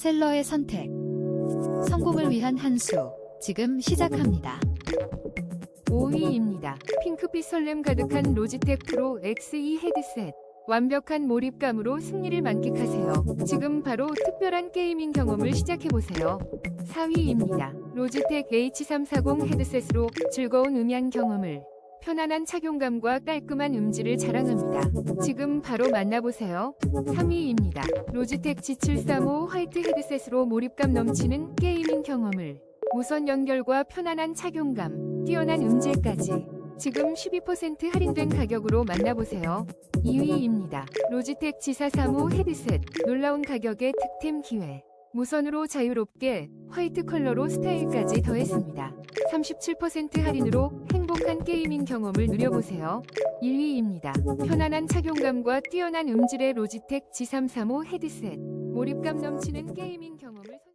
셀러의 선택. 성공을 위한 한 수. 지금 시작합니다. 5위입니다. 핑크빛 설렘 가득한 로지텍 프로 X2 헤드셋. 완벽한 몰입감으로 승리를 만끽하세요. 지금 바로 특별한 게이밍 경험을 시작해보세요. 4위입니다. 로지텍 H340 헤드셋으로 즐거운 음향 경험을 편안한 착용감과 깔끔한 음질을 자랑합니다. 지금 바로 만나보세요. 3위입니다. 로지텍 G735 화이트 헤드셋으로 몰입감 넘치는 게이밍 경험을 무선 연결과 편안한 착용감, 뛰어난 음질까지 지금 12% 할인된 가격으로 만나보세요. 2위입니다. 로지텍 G435 헤드셋 놀라운 가격의 득템 기회 무선으로 자유롭게 화이트 컬러로 스타일까지 더했습니다. 37% 할인으로 행복한 게이밍 경험을 누려보세요. 1위입니다. 편안한 착용감과 뛰어난 음질의 로지텍 G335 헤드셋 몰입감 넘치는 게이밍 경험을 선-